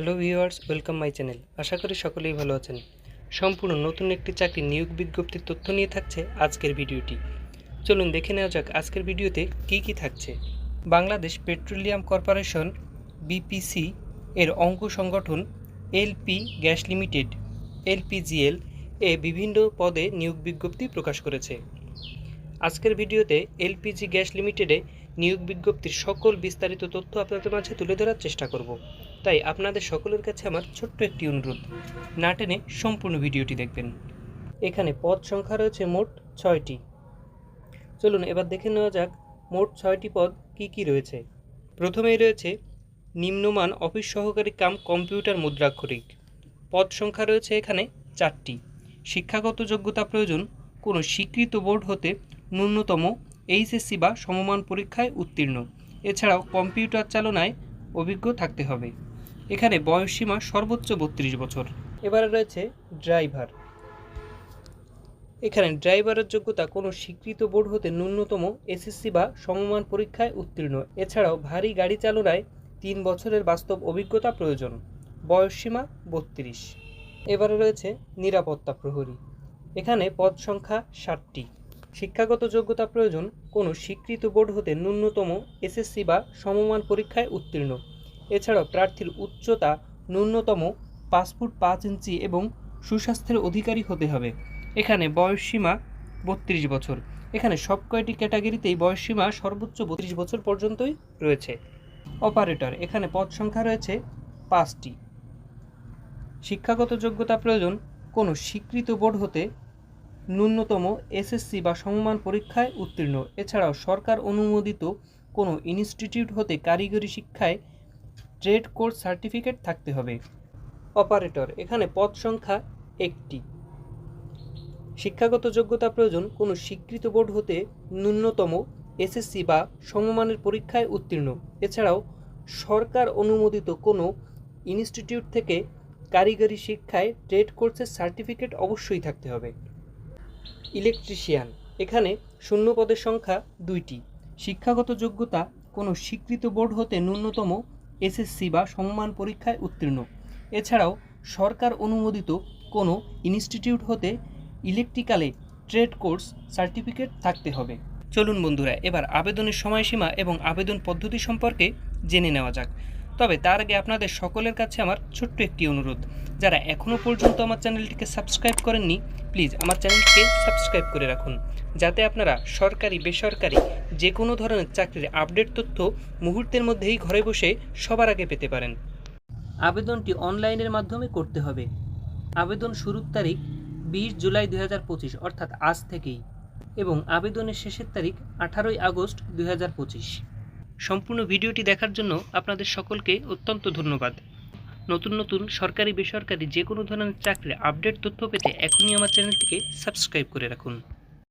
Hello viewers, welcome my channel. আশা করি সকলেই ভালো আছেন। সম্পূর্ণ নতুন একটি চাকরি নিয়োগ বিজ্ঞপ্তির তথ্য নিয়ে থাকছে আজকের ভিডিওটি। চলুন দেখে নেওয়া যাক আজকের ভিডিওতে কী কী থাকছে। বাংলাদেশ পেট্রোলিয়াম কর্পোরেশন, বিপিসি, এর অঙ্গ সংগঠন, এলপি গ্যাস লিমিটেড, এলপিজিএল, এ বিভিন্ন পদে নিয়োগ বিজ্ঞপ্তি প্রকাশ করেছে। আজকের ভিডিওতে এলপিজি গ্যাস লিমিটেডে নিয়োগ বিজ্ঞপ্তির সকল বিস্তারিত তথ্য আপনাদের মাঝে তুলে ধরার চেষ্টা করব। তাই আপনাদের সকলের কাছে আমার ছোট্ট একটি অনুরোধ, না টেনে সম্পূর্ণ ভিডিওটি দেখবেন। এখানে পদ সংখ্যা রয়েছে মোট ছয়টি। চলুন এবার দেখে নেওয়া যাক মোট ছয়টি পদ কি কি রয়েছে। প্রথমেই রয়েছে নিম্নমান অফিস সহকারী কাম কম্পিউটার মুদ্রাক্ষরিক। পদ সংখ্যা রয়েছে এখানে চারটি। শিক্ষাগত যোগ্যতা প্রয়োজন, কোনো স্বীকৃত বোর্ড হতে ন্যূনতম এইচএসসি বা সমমান পরীক্ষায় উত্তীর্ণ। এছাড়াও কম্পিউটার চালনায় অভিজ্ঞ থাকতে হবে। এখানে বয়সসীমা সর্বোচ্চ বত্রিশ বছর। এবারে রয়েছে ড্রাইভার। এখানে ড্রাইভারের যোগ্যতা কোনো স্বীকৃত বোর্ড হতে ন্যূনতম এসএসসি বা সমমান পরীক্ষায় উত্তীর্ণ। এছাড়াও ভারী গাড়ি চালনায় তিন বছরের বাস্তব অভিজ্ঞতা প্রয়োজন। বয়সসীমা বত্রিশ। এবারে রয়েছে নিরাপত্তা প্রহরী। এখানে পদ সংখ্যা ষাটটি। শিক্ষাগত যোগ্যতা প্রয়োজন কোনো স্বীকৃত বোর্ড হতে ন্যূনতম এসএসসি বা সমমান পরীক্ষায় উত্তীর্ণ। এছাড়াও প্রার্থীর উচ্চতা ন্যূনতম পাঁচ ফুট পাঁচ ইঞ্চি এবং সুস্বাস্থ্যের অধিকারী হতে হবে। এখানে বয়সসীমা বত্রিশ বছর। এখানে সব কয়টি ক্যাটাগরিতেই বয়সসীমা সর্বোচ্চ বত্রিশ বছর পর্যন্তই রয়েছে। অপারেটর, এখানে পদ সংখ্যা রয়েছে পাঁচটি। শিক্ষাগত যোগ্যতা প্রয়োজন কোনো স্বীকৃত বোর্ড হতে ন্যূনতম এসএসসি বা সমমান পরীক্ষায় উত্তীর্ণ। এছাড়াও সরকার অনুমোদিত কোনো ইনস্টিটিউট হতে কারিগরি শিক্ষায় ট্রেড কোর্স সার্টিফিকেট থাকতে হবে। অপারেটর, এখানে পদ সংখ্যা একটি। শিক্ষাগত যোগ্যতা প্রয়োজন, কোনো স্বীকৃত বোর্ড হতে ন্যূনতম এসএসসি বা সমমানের পরীক্ষায় উত্তীর্ণ। এছাড়াও সরকার অনুমোদিত কোনো ইনস্টিটিউট থেকে কারিগরি শিক্ষায় ট্রেড কোর্সের সার্টিফিকেট অবশ্যই থাকতে হবে। ইলেকট্রিশিয়ান। এখানে শূন্য পদের সংখ্যা দুইটি। শিক্ষাগত যোগ্যতা কোনো স্বীকৃত বোর্ড হতে ন্যূনতম এসএসসি বা সমমান পরীক্ষায় উত্তীর্ণ। এছাড়াও সরকার অনুমোদিত কোনো ইনস্টিটিউট হতে ইলেকট্রিক্যালে ট্রেড কোর্স সার্টিফিকেট থাকতে হবে। চলুন বন্ধুরা, এবার আবেদনের সময়সীমা এবং আবেদন পদ্ধতি সম্পর্কে জেনে নেওয়া যাক। তবে তার আগে আপনাদের সকলের কাছে আমার ছোট্ট একটি অনুরোধ। যারা এখনও পর্যন্ত আমার চ্যানেলটিকে সাবস্ক্রাইব করেননি, প্লিজ আমার চ্যানেলটিকে সাবস্ক্রাইব করে রাখুন। যাতে আপনারা সরকারি, বেসরকারি যে কোনো ধরনের চাকরির আপডেট তথ্য মুহূর্তের মধ্যেই ঘরে বসে সবার আগে পেতে পারেন। আবেদনটি অনলাইনের মাধ্যমে করতে হবে। আবেদন শুরুর তারিখ বিশ জুলাই দু হাজার পঁচিশ, অর্থাৎ আজ থেকেই, এবং আবেদনের শেষের তারিখ আঠারোই আগস্ট দুই হাজার পঁচিশ। সম্পূর্ণ ভিডিওটি দেখার জন্য আপনাদের সকলকে অত্যন্ত ধন্যবাদ। নতুন নতুন সরকারি বেসরকারি যে কোনো ধরনের চাকরির আপডেট তথ্য পেতে এখনই আমার চ্যানেলটিকে সাবস্ক্রাইব করে রাখুন।